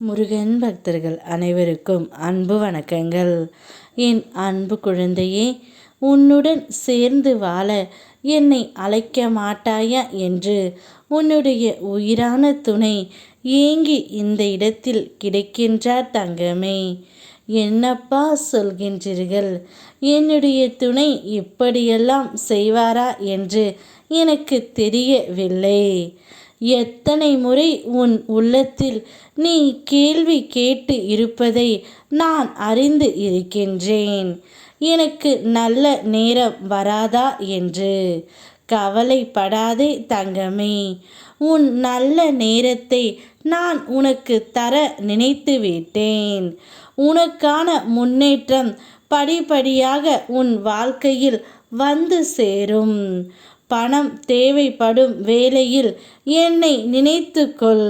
முருகன் பக்தர்கள் அனைவருக்கும் அன்பு வணக்கங்கள். என் அன்பு குழந்தையே உன்னுடன் சேர்ந்து வாழ என்னை அழைக்க மாட்டாயா என்று உன்னுடைய உயிரான துணை ஏங்கி இந்த இடத்தில் கிடைக்கின்றார் தங்கமே. என்னப்பா சொல்கின்றீர்கள்? என்னுடைய துணை இப்படியெல்லாம் செய்வாரா என்று எனக்கு தெரியவில்லை. எத்தனை முறை உன் உள்ளத்தில் நீ கேள்வி கேட்டு இருப்பதை நான் அறிந்து இருக்கின்றேன். எனக்கு நல்ல நேரம் வராதா என்று. கவலைப்படாதே தங்கமே. உன் நல்ல நேரத்தை நான் உனக்கு தர நினைத்து விட்டேன். உனக்கான முன்னேற்றம் படிப்படியாக உன் வாழ்க்கையில் வந்து சேரும். பணம் தேவைப்படும் வேளையில் என்னை நினைத்துக்கொள்.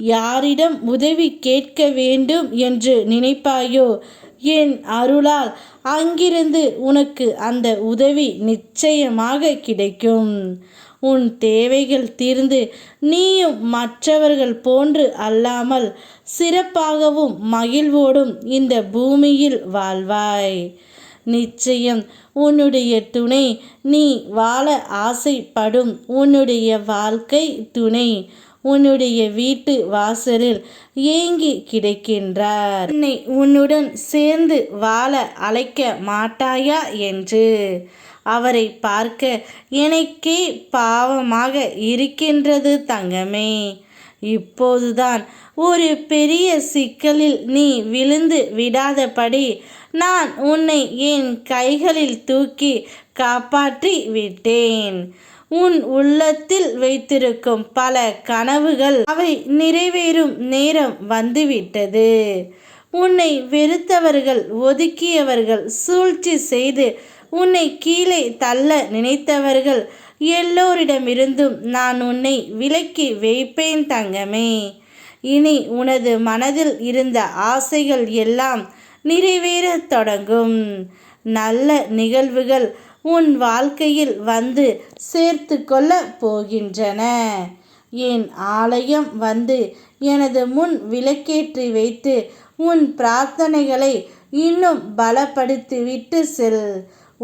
யாரிடம் உதவி கேட்க வேண்டும் என்று நினைப்பாயோ? என் அருளால் அங்கிருந்து உனக்கு அந்த உதவி நிச்சயமாக கிடைக்கும். உன் தேவைகள் தீர்ந்து நீயும் மற்றவர்கள் போன்று அல்லாமல் சிறப்பாகவும் மகிழ்வோடும் இந்த பூமியில் வாழ்வாய். நிச்சயம். உன்னுடைய துணை நீ வாழ ஆசைப்படும். உன்னுடைய வாழ்க்கை துணை உன்னுடைய வீட்டு வாசலில் ஏங்கி கிடைக்கின்றார். என்னை உன்னுடன் சேர்ந்து வாழ அழைக்க மாட்டாயா என்று? அவரை பார்க்க எனக்கே பாவமாக இருக்கின்றது தங்கமே. இப்போதுதான் ஒரு பெரிய சிக்கலில் நீ விழுந்து விடாதபடி நான் உன்னை என் கைகளில் தூக்கி காப்பாற்றி விட்டேன். உன் உள்ளத்தில் வைத்திருக்கும் பல கனவுகள் அவை நிறைவேறும் நேரம் வந்துவிட்டது. உன்னை வெறுத்தவர்கள் ஒதுக்கியவர்கள் சூழ்ச்சி செய்து உன்னை கீழே தள்ள நினைத்தவர்கள் எல்லோரிடமிருந்தும் நான் உன்னை விலக்கி வைப்பேன் தங்கமே. இனி உனது மனதில் இருந்த ஆசைகள் எல்லாம் நிறைவேறத் தொடங்கும். நல்ல நிகழ்வுகள் உன் வாழ்க்கையில் வந்து சேர்த்து கொள்ள போகின்றன. என் ஆலயம் வந்து எனது முன் விளக்கேற்றி வைத்து உன் பிரார்த்தனைகளை இன்னும் பலப்படுத்திவிட்டு செல்.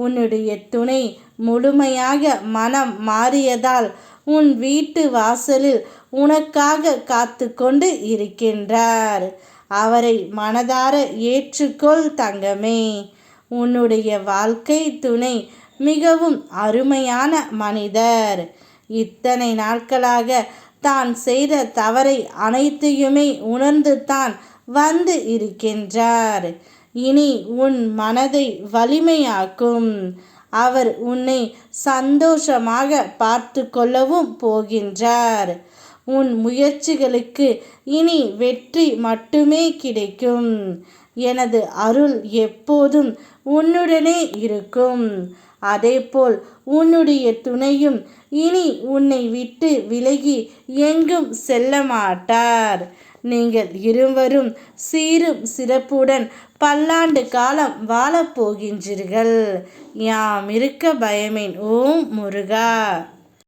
உன்னுடைய துணை முழுமையாக மனம் மாறியதால் உன் வீட்டு வாசலில் உனக்காக காத்து கொண்டு இருக்கின்றார். அவரை மனதார ஏற்றுக்கொள் தங்கமே. உன்னுடைய வாழ்க்கை துணை மிகவும் அருமையான மனிதர். இத்தனை நாட்களாக தான் செய்த தவறை அனைத்தையுமே உணர்ந்து தான் வந்து இருக்கின்றார். இனி உன் மனதை வலிமையாக்கும். அவர் உன்னை சந்தோஷமாக பார்த்து கொள்ளவும் போகின்றார். உன் முயற்சிகளுக்கு இனி வெற்றி மட்டுமே கிடைக்கும். எனது அருள் எப்போதும் உன்னுடனே இருக்கும். அதேபோல் உன்னுடைய துணையும் இனி உன்னை விட்டு விலகி எங்கும் செல்ல மாட்டார். நீங்கள் இருவரும் சீரும் சிறப்புடன் பல்லாண்டு காலம் வாழப்போகின்றீர்கள். யாம் இருக்க பயமேன் ஓம் முருகா.